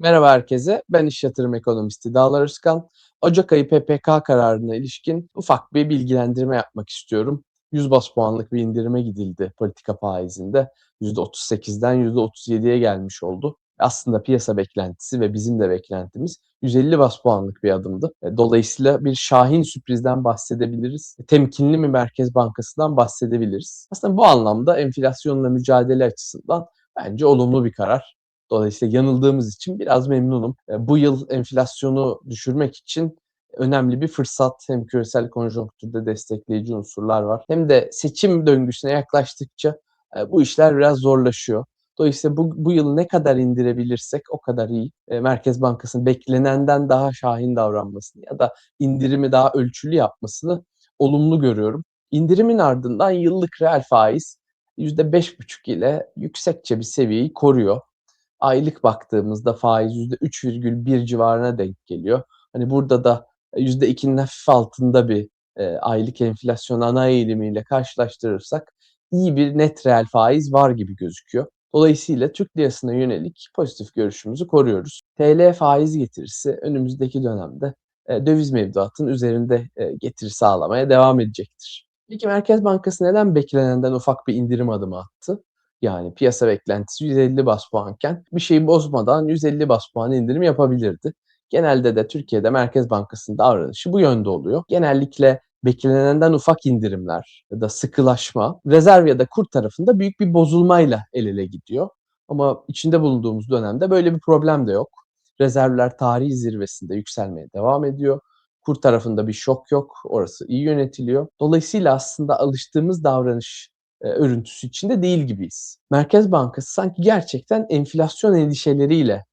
Merhaba herkese, ben iş yatırım ekonomisti Dağlar Özkan. Ocak ayı PPK kararına ilişkin ufak bir bilgilendirme yapmak istiyorum. 100 bas puanlık bir indirime gidildi politika faizinde. %38'den %37'ye gelmiş oldu. Aslında piyasa beklentisi ve bizim de beklentimiz 150 bas puanlık bir adımdı. E, dolayısıyla bir şahin sürprizden bahsedebiliriz. E, temkinli bir Merkez Bankası'ndan bahsedebiliriz. Aslında bu anlamda enflasyonla mücadele açısından bence olumlu bir karar. Dolayısıyla yanıldığımız için biraz memnunum. E, bu yıl enflasyonu düşürmek için önemli bir fırsat. Hem küresel konjonktürde destekleyici unsurlar var. Hem de seçim döngüsüne yaklaştıkça e, bu işler biraz zorlaşıyor. Dolayısıyla bu, bu yıl ne kadar indirebilirsek o kadar iyi. E, Merkez Bankası'nın beklenenden daha şahin davranmasını ya da indirimi daha ölçülü yapmasını olumlu görüyorum. İndirimin ardından yıllık reel faiz %5,5 ile yüksekçe bir seviyeyi koruyor aylık baktığımızda faiz %3,1 civarına denk geliyor. Hani burada da %2'nin hafif altında bir e, aylık enflasyon ana eğilimiyle karşılaştırırsak iyi bir net reel faiz var gibi gözüküyor. Dolayısıyla Türk lirasına yönelik pozitif görüşümüzü koruyoruz. TL faiz getirisi önümüzdeki dönemde e, döviz mevduatın üzerinde e, getiri sağlamaya devam edecektir. Peki Merkez Bankası neden beklenenden ufak bir indirim adımı attı? Yani piyasa beklentisi 150 bas puanken bir şeyi bozmadan 150 bas puan indirim yapabilirdi. Genelde de Türkiye'de Merkez Bankası'nın davranışı bu yönde oluyor. Genellikle beklenenden ufak indirimler ya da sıkılaşma rezerv ya da kur tarafında büyük bir bozulmayla el ele gidiyor. Ama içinde bulunduğumuz dönemde böyle bir problem de yok. Rezervler tarihi zirvesinde yükselmeye devam ediyor. Kur tarafında bir şok yok. Orası iyi yönetiliyor. Dolayısıyla aslında alıştığımız davranış e, örüntüsü içinde değil gibiyiz. Merkez Bankası sanki gerçekten enflasyon endişeleriyle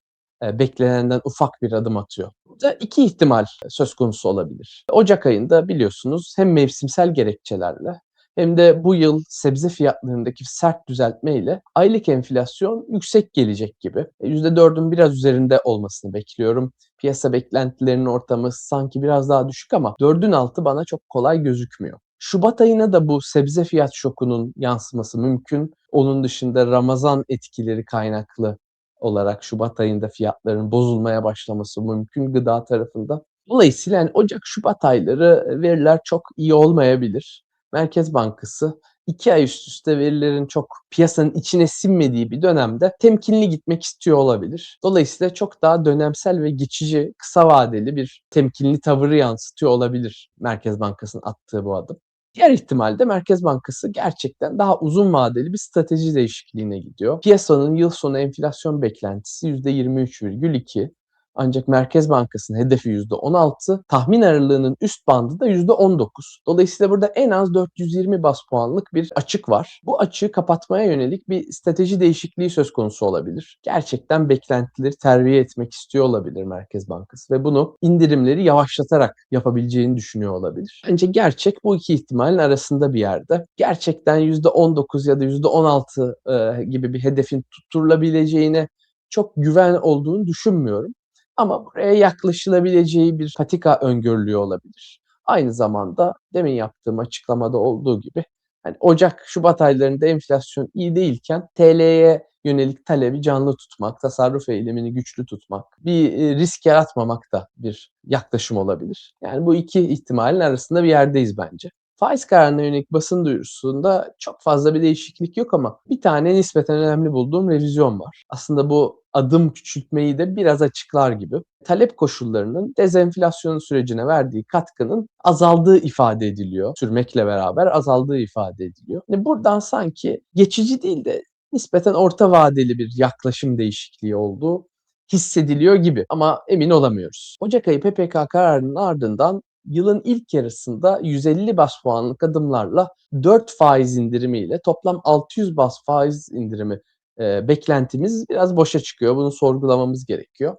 e, beklenenden ufak bir adım atıyor. Burada iki ihtimal söz konusu olabilir. Ocak ayında biliyorsunuz hem mevsimsel gerekçelerle hem de bu yıl sebze fiyatlarındaki sert düzeltme ile aylık enflasyon yüksek gelecek gibi. %4'ün e, biraz üzerinde olmasını bekliyorum. Piyasa beklentilerinin ortamı sanki biraz daha düşük ama 4'ün altı bana çok kolay gözükmüyor. Şubat ayına da bu sebze fiyat şokunun yansıması mümkün. Onun dışında Ramazan etkileri kaynaklı olarak Şubat ayında fiyatların bozulmaya başlaması mümkün gıda tarafında. Dolayısıyla yani Ocak-Şubat ayları veriler çok iyi olmayabilir. Merkez Bankası iki ay üst üste verilerin çok piyasanın içine sinmediği bir dönemde temkinli gitmek istiyor olabilir. Dolayısıyla çok daha dönemsel ve geçici, kısa vadeli bir temkinli tavırı yansıtıyor olabilir Merkez Bankası'nın attığı bu adım. Diğer ihtimalde Merkez Bankası gerçekten daha uzun vadeli bir strateji değişikliğine gidiyor. Piyasanın yıl sonu enflasyon beklentisi %23,2. Ancak Merkez Bankası'nın hedefi %16, tahmin aralığının üst bandı da %19. Dolayısıyla burada en az 420 bas puanlık bir açık var. Bu açığı kapatmaya yönelik bir strateji değişikliği söz konusu olabilir. Gerçekten beklentileri terbiye etmek istiyor olabilir Merkez Bankası ve bunu indirimleri yavaşlatarak yapabileceğini düşünüyor olabilir. Bence gerçek bu iki ihtimalin arasında bir yerde. Gerçekten %19 ya da %16 e, gibi bir hedefin tutturulabileceğine çok güven olduğunu düşünmüyorum. Ama buraya yaklaşılabileceği bir patika öngörülüyor olabilir. Aynı zamanda demin yaptığım açıklamada olduğu gibi hani Ocak, Şubat aylarında enflasyon iyi değilken TL'ye yönelik talebi canlı tutmak, tasarruf eylemini güçlü tutmak, bir e, risk yaratmamak da bir yaklaşım olabilir. Yani bu iki ihtimalin arasında bir yerdeyiz bence. Faiz kararına yönelik basın duyurusunda çok fazla bir değişiklik yok ama bir tane nispeten önemli bulduğum revizyon var. Aslında bu adım küçültmeyi de biraz açıklar gibi. Talep koşullarının dezenflasyon sürecine verdiği katkının azaldığı ifade ediliyor. Sürmekle beraber azaldığı ifade ediliyor. Yani buradan sanki geçici değil de nispeten orta vadeli bir yaklaşım değişikliği olduğu hissediliyor gibi ama emin olamıyoruz. Ocak ayı PPK kararının ardından yılın ilk yarısında 150 bas puanlık adımlarla 4 faiz indirimiyle toplam 600 bas faiz indirimi e, beklentimiz biraz boşa çıkıyor. Bunu sorgulamamız gerekiyor.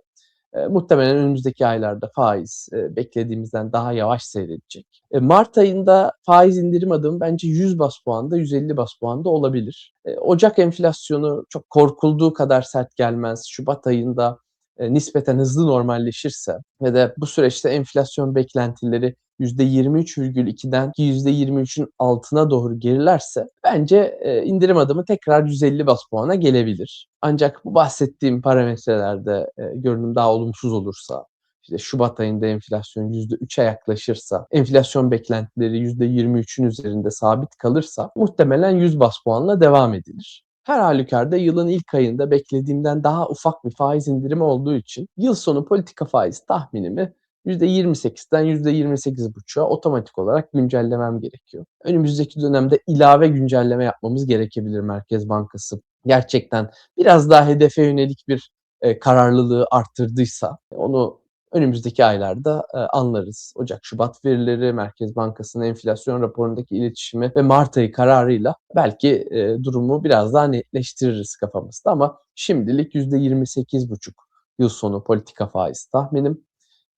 E, muhtemelen önümüzdeki aylarda faiz e, beklediğimizden daha yavaş seyredecek. E, Mart ayında faiz indirim adımı bence 100 bas puanda, 150 bas puanda olabilir. E, Ocak enflasyonu çok korkulduğu kadar sert gelmez. Şubat ayında e, nispeten hızlı normalleşirse ve de bu süreçte enflasyon beklentileri %23,2'den %23'ün altına doğru gerilerse bence e, indirim adımı tekrar 150 bas puana gelebilir. Ancak bu bahsettiğim parametrelerde e, görünüm daha olumsuz olursa, işte Şubat ayında enflasyon %3'e yaklaşırsa, enflasyon beklentileri %23'ün üzerinde sabit kalırsa muhtemelen 100 bas puanla devam edilir. Her halükarda yılın ilk ayında beklediğimden daha ufak bir faiz indirimi olduğu için yıl sonu politika faiz tahminimi %28'den %28,5'a otomatik olarak güncellemem gerekiyor. Önümüzdeki dönemde ilave güncelleme yapmamız gerekebilir Merkez Bankası. Gerçekten biraz daha hedefe yönelik bir e, kararlılığı arttırdıysa onu önümüzdeki aylarda e, anlarız. Ocak, Şubat verileri, Merkez Bankası'nın enflasyon raporundaki iletişimi ve Mart ayı kararıyla belki e, durumu biraz daha netleştiririz kafamızda ama şimdilik %28,5 yıl sonu politika faiz tahminim.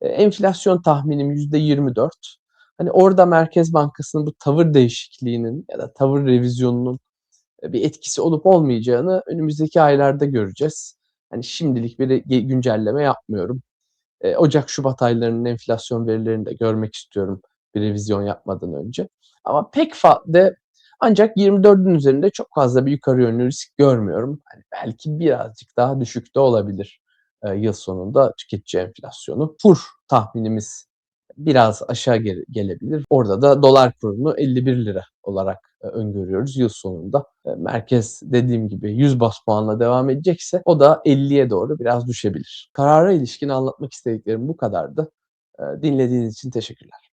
E, enflasyon tahminim %24. Hani orada Merkez Bankası'nın bu tavır değişikliğinin ya da tavır revizyonunun bir etkisi olup olmayacağını önümüzdeki aylarda göreceğiz. Hani şimdilik bir güncelleme yapmıyorum. E, Ocak-Şubat aylarının enflasyon verilerini de görmek istiyorum bir revizyon yapmadan önce. Ama pek de ancak 24'ün üzerinde çok fazla bir yukarı yönlü risk görmüyorum. Yani belki birazcık daha düşük de olabilir e, yıl sonunda tüketici enflasyonu. Kur tahminimiz biraz aşağı gele- gelebilir. Orada da dolar kurunu 51 lira olarak e, öngörüyoruz yıl sonunda. E, merkez dediğim gibi 100 bas puanla devam edecekse o da 50'ye doğru biraz düşebilir. Karara ilişkin anlatmak istediklerim bu kadardı. E, dinlediğiniz için teşekkürler.